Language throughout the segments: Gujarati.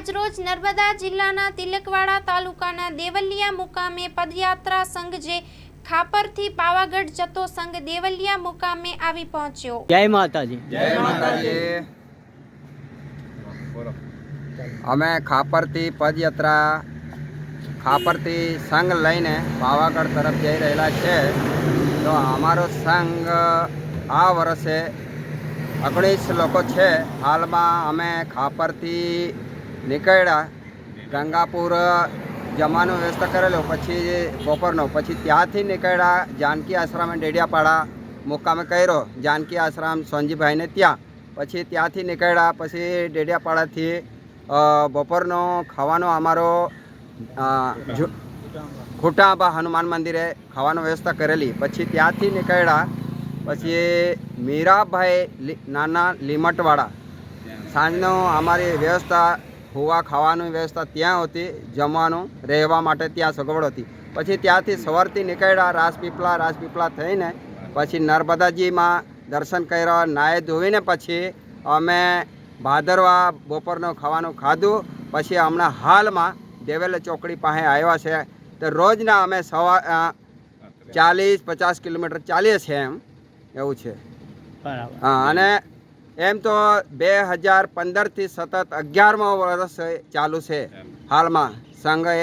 આજરોજ નર્મદા જિલ્લાના તિલકવાડા તાલુકાના દેવલિયા મુકામે પદયાત્રા સંઘ જે ખાપરથી પાવાગઢ જતો સંઘ દેવલિયા મુકામે આવી પહોંચ્યો. જય માતાજી. જય માતાજી. અમે ખાપરથી પદયાત્રા ખાપરથી સંઘ લઈને પાવાગઢ તરફ જઈ રહેલા છે. તો અમારો સંઘ આ વર્ષે ઓગણીસ લોકો છે. હાલમાં અમે ખાપરથી નીકળ્યા, ગંગાપુર જમવાનું વ્યવસ્થા કરેલો, પછી બપોરનો, પછી ત્યાંથી નીકળ્યા જાનકી આશ્રમ ડેડિયાપાડા મુકામે કર્યો. જાનકી આશ્રમ સોનજીભાઈને ત્યાં. પછી ત્યાંથી નીકળ્યા, પછી ડેડિયાપાડાથી બપોરનો ખાવાનો અમારો ખોટાબા હનુમાન મંદિરે ખાવાનો વ્યવસ્થા કરેલી. પછી ત્યાંથી નીકળ્યા, પછી મીરાભાઈ નાના લીમટવાળા સાંજનો અમારી વ્યવસ્થા હોવા ખાવાની વ્યવસ્થા ત્યાં હતી જમવાનું રહેવા માટે ત્યાં સગવડ હતી. પછી ત્યાંથી સવારથી નીકળ્યા રાજપીપળા રાજપીપળા થઈને પછી નર્મદાજીમાં દર્શન કર્યા નાહી ધોઈને પછી અમે ભાદરવા બપોરનું ખાવાનું ખાધું. પછી હમણાં હાલમાં દેવેલ ચોકડી પાસે આવ્યા છે. તો રોજના અમે સવા ચાલીસ પચાસ કિલોમીટર ચાલીએ છીએ એમ. એવું છે. બરાબર. હા અને એમ તો બે હજાર પંદરથી સતત અગિયારમો વર્ષ ચાલુ છે. હાલમાં સંઘએ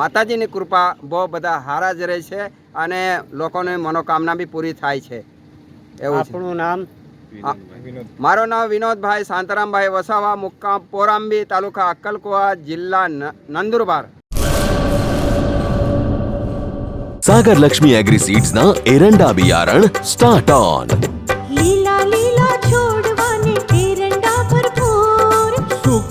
માતાજીની કૃપા બહુ બધા હારા જ રહે છે અને લોકોની મનોકામના બી પૂરી થાય છે. એવું નામ? મારું નામ વિનોદભાઈ શાંતરામભાઈ વસાવા મુક્કામ પોરાંબી તાલુકા અક્કલકુવા જિલ્લા નંદુરબાર. સાગર લક્ષ્મી એગ્રી સીડ્સના એરંડા બિયારણ સ્ટાર્ટ ઓન. લીલા લીલા છોડ